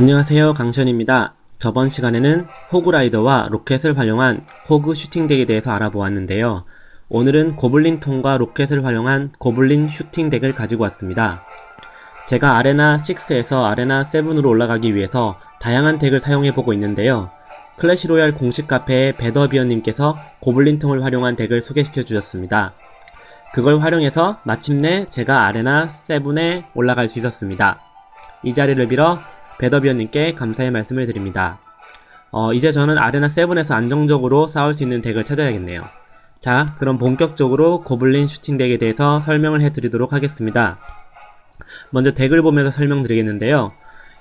안녕하세요 강션입니다. 저번 시간에는 호그라이더와 로켓을 활용한 호그 슈팅덱에 대해서 알아보았는데요. 오늘은 고블린 통과 로켓을 활용한 고블린 슈팅덱을 가지고 왔습니다. 제가 아레나 6에서 아레나 7으로 올라가기 위해서 다양한 덱을 사용해보고 있는데요. 클래시로얄 공식 카페의 베더비언님께서 고블린 통을 활용한 덱을 소개시켜 주셨습니다. 그걸 활용해서 마침내 제가 아레나 7에 올라갈 수 있었습니다. 이 자리를 빌어 베더비언님께 감사의 말씀을 드립니다. 어, 이제 저는 아레나 7에서 안정적으로 싸울 수 있는 덱을 찾아야겠네요. 자, 그럼 본격적으로 고블린 슈팅 덱에 대해서 설명을 해드리도록 하겠습니다. 먼저 덱을 보면서 설명드리겠는데요.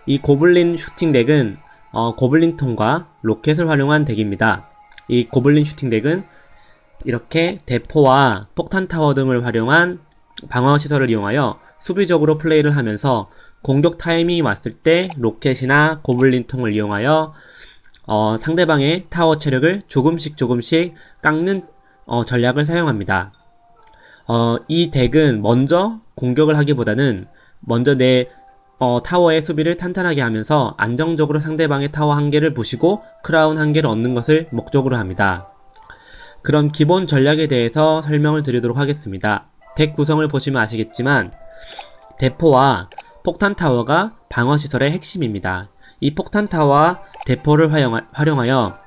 이 고블린 슈팅 덱은 어, 고블린 통과 로켓을 활용한 덱입니다. 이 고블린 슈팅 덱은 이렇게 대포와 폭탄 타워 등을 활용한 방어 시설을 이용하여 수비적으로 플레이를 하면서 공격 타이밍이 왔을 때 로켓이나 고블린 통을 이용하여 어, 상대방의 타워 체력을 조금씩 조금씩 깎는 어, 전략을 사용합니다. 어, 이 덱은 먼저 공격을 하기보다는 먼저 내 어, 타워의 수비를 탄탄하게 하면서 안정적으로 상대방의 타워 한 개를 부시고 크라운 한 개를 얻는 것을 목적으로 합니다. 그럼 기본 전략에 대해서 설명을 드리도록 하겠습니다. 덱 구성을 보시면 아시겠지만 대포와 폭탄 타워가 방어 시설의 핵심입니다. 이 폭탄 타워와 대포를 활용하, 활용하여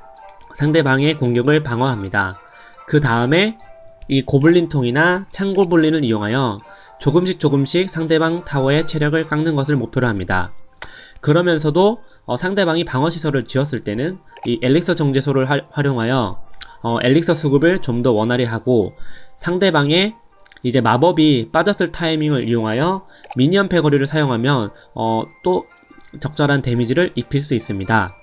상대방의 공격을 방어합니다. 그 다음에 이 고블린 통이나 창고블린을 이용하여 조금씩 조금씩 상대방 타워의 체력을 깎는 것을 목표로 합니다. 그러면서도 어, 상대방이 방어 시설을 지었을 때는 이 엘릭서 정제소를 하- 활용하여 어, 엘릭서 수급을 좀 더 원활히 하고 상대방의 이제 마법이 빠졌을 타이밍을 이용하여 미니언 패거리를 사용하면 어, 또 적절한 데미지를 입힐 수 있습니다.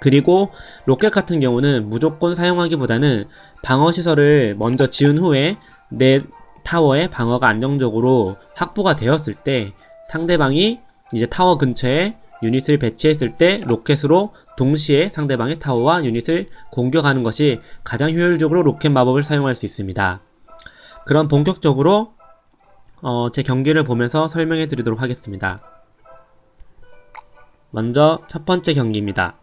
그리고 로켓 같은 경우는 무조건 사용하기보다는 방어 시설을 먼저 지은 후에 내 타워의 방어가 안정적으로 확보가 되었을 때 상대방이 이제 타워 근처에 유닛을 배치했을 때 로켓으로 동시에 상대방의 타워와 유닛을 공격하는 것이 가장 효율적으로 로켓 마법을 사용할 수 있습니다. 그럼 본격적으로 어, 제 경기를 보면서 설명해 드리도록 하겠습니다. 먼저 첫 번째 경기입니다.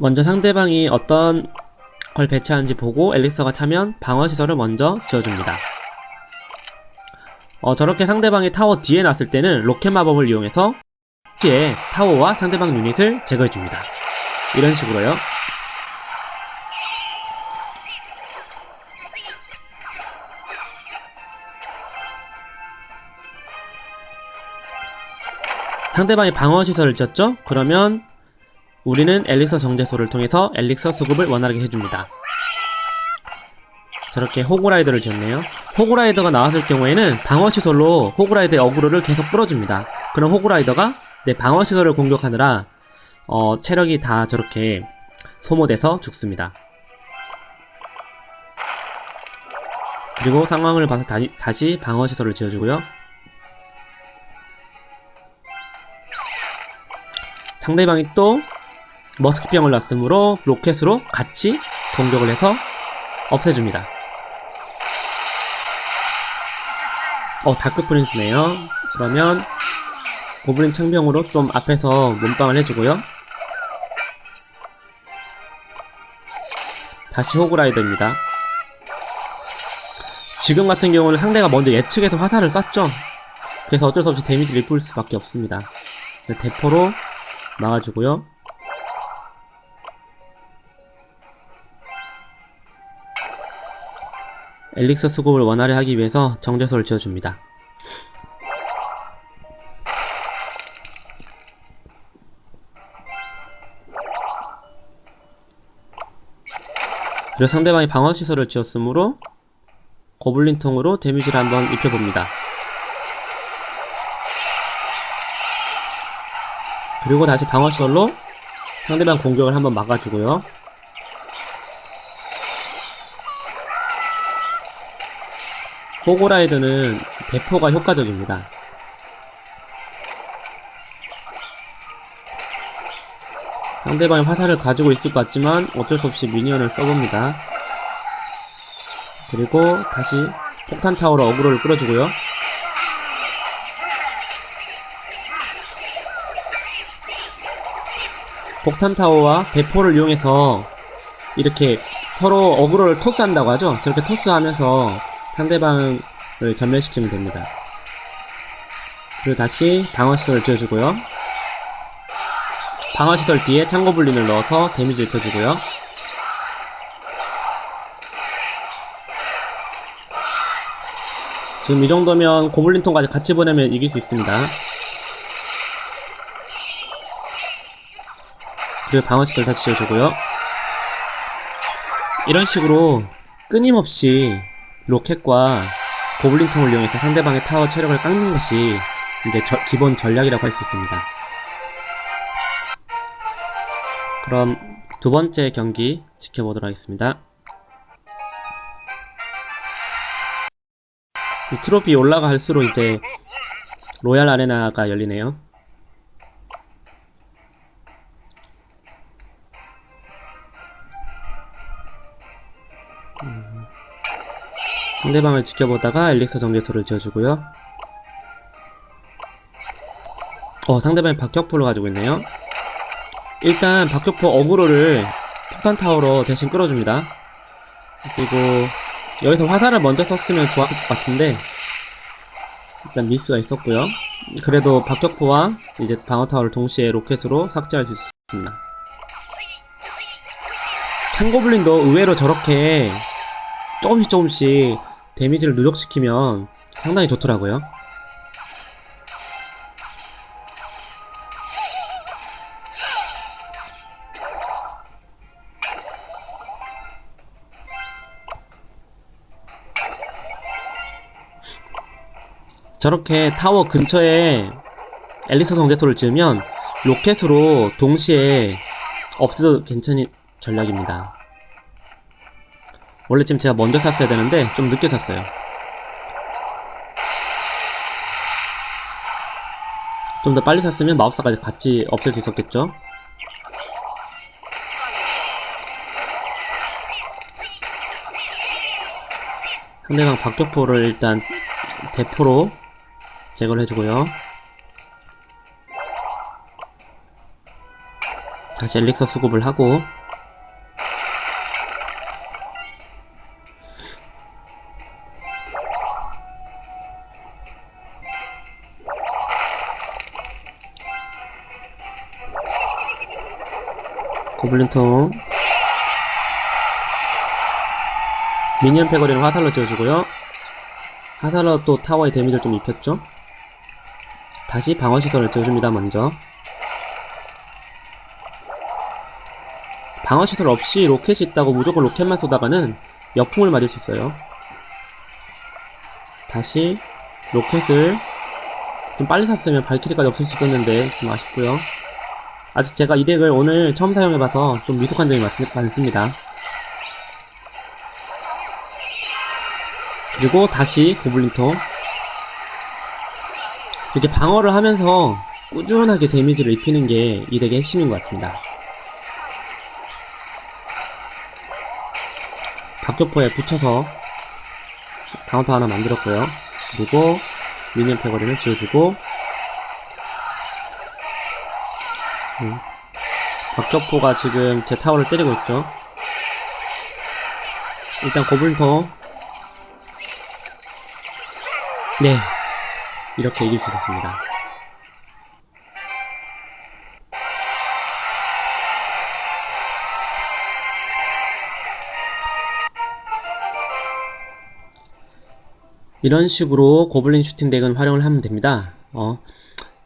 먼저 상대방이 어떤 걸 배치하는지 보고 엘릭서가 차면 방어 시설을 먼저 지어줍니다. 어, 저렇게 상대방이 타워 뒤에 놨을 때는 로켓 마법을 이용해서 뒤에 타워와 상대방 유닛을 제거해줍니다. 이런 식으로요. 상대방이 방어 시설을 지었죠? 그러면 우리는 엘릭서 정제소를 통해서 엘릭서 수급을 원활하게 해줍니다. 저렇게 호그라이더를 지었네요. 호그라이더가 나왔을 경우에는 방어시설로 호그라이더의 어그로를 계속 끌어줍니다. 그럼 호그라이더가 내 방어시설을 공격하느라 어, 체력이 다 저렇게 소모돼서 죽습니다. 그리고 상황을 봐서 다시, 다시 방어시설을 지어주고요. 상대방이 또 머스키병을 놨으므로 로켓으로 같이 공격을 해서 없애줍니다. 어, 다크 프린스네요. 그러면 고블린 창병으로 좀 앞에서 몸빵을 해주고요. 다시 호그라이더입니다. 지금 같은 경우는 상대가 먼저 예측해서 화살을 쐈죠. 그래서 어쩔 수 없이 데미지를 입을 수밖에 없습니다. 대포로 막아주고요. 엘릭서 수급을 원활히 하기 위해서 정제소를 지어줍니다. 그리고 상대방이 방어시설을 지었으므로 고블린통으로 데미지를 한번 입혀봅니다. 그리고 다시 방어시설로 상대방 공격을 한번 막아주고요. 호고라이드는 대포가 효과적입니다. 상대방이 화살을 가지고 있을 것 같지만 어쩔 수 없이 미니언을 써봅니다. 그리고 다시 폭탄 타워로 어그로를 끌어주고요. 폭탄 타워와 대포를 이용해서 이렇게 서로 어그로를 토스한다고 하죠. 저렇게 토스하면서 상대방을 전멸시키면 됩니다. 그리고 다시 방어시설을 지어주고요. 방어시설 뒤에 창고불린을 넣어서 데미지 입혀주고요. 지금 이 정도면 고블린통까지 같이 보내면 이길 수 있습니다. 그리고 방어시설 다시 지어주고요. 이런 식으로 끊임없이 로켓과 고블린통을 이용해서 상대방의 타워 체력을 깎는 것이 이제 저- 기본 전략이라고 할 수 있습니다. 그럼 두 번째 경기 지켜보도록 하겠습니다. 이 트로피 올라갈수록 이제 로얄 아레나가 열리네요. 상대방을 지켜보다가 엘릭서 정제소를 지어주고요. 어, 상대방이 박격포를 가지고 있네요. 일단 박격포 어그로를 폭탄 타워로 대신 끌어줍니다. 그리고 여기서 화살을 먼저 썼으면 좋았을 것 같은데 일단 미스가 있었고요. 그래도 박격포와 이제 방어 타워를 동시에 로켓으로 삭제할 수 있습니다. 창고블린도 의외로 저렇게 조금씩 조금씩 데미지를 누적시키면 상당히 좋더라고요. 저렇게 타워 근처에 앨리스 정제소를 지으면 로켓으로 동시에 없애도 괜찮은 전략입니다. 원래 지금 제가 먼저 샀어야 되는데 좀 늦게 샀어요. 좀 더 빨리 샀으면 마법사까지 같이 없앨 수 있었겠죠? 상대방 박격포를 일단 대포로 제거를 해주고요. 다시 엘릭서 수급을 하고 고블린 통 미니언 패거리는 화살로 지어주고요. 화살로 또 타워에 데미지를 좀 입혔죠. 다시 방어시설을 지어줍니다, 먼저. 방어시설 없이 로켓이 있다고 무조건 로켓만 쏘다가는 역풍을 맞을 수 있어요. 다시 로켓을 좀 빨리 샀으면 발키리까지 없을 수 있었는데 좀 아쉽고요. 아직 제가 이 덱을 오늘 처음 사용해봐서 좀 미숙한 점이 많- 많습니다. 그리고 다시 고블린통 이렇게 방어를 하면서 꾸준하게 데미지를 입히는 게 이 덱의 핵심인 것 같습니다. 박격포에 붙여서 카운터 하나 만들었고요. 그리고 미니언 패거리를 지어주고 음. 박격포가 지금 제 타워를 때리고 있죠. 일단 고블린통 네 이렇게 이길 수 있었습니다. 이런 식으로 고블린 슈팅 덱은 활용을 하면 됩니다. 어,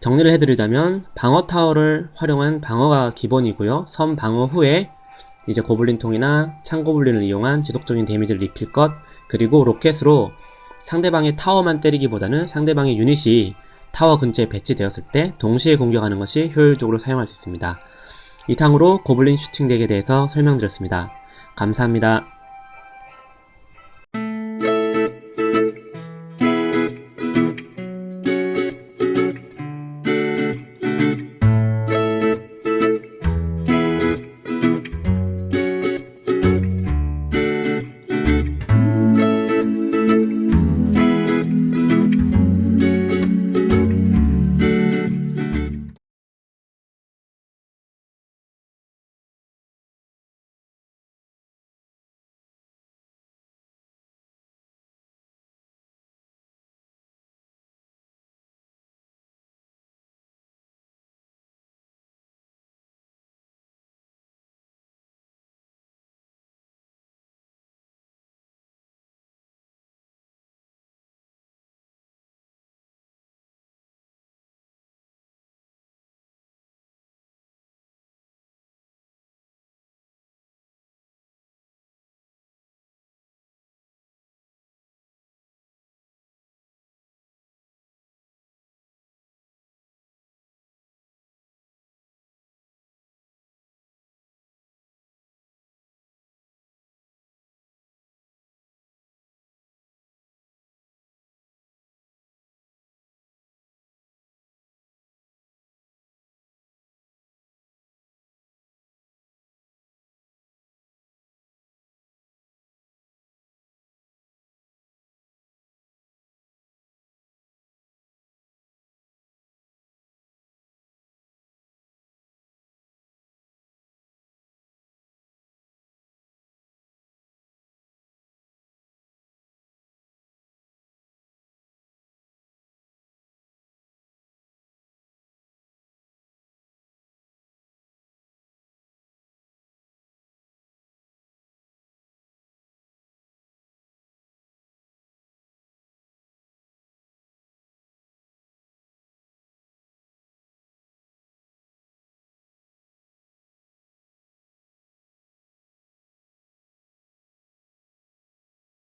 정리를 해드리자면 방어 타워를 활용한 방어가 기본이고요. 선 방어 후에 이제 고블린통이나 창고블린을 이용한 지속적인 데미지를 입힐 것 그리고 로켓으로 상대방의 타워만 때리기보다는 상대방의 유닛이 타워 근처에 배치되었을 때 동시에 공격하는 것이 효율적으로 사용할 수 있습니다. 이상으로 고블린 슈팅 덱에 대해서 설명드렸습니다. 감사합니다.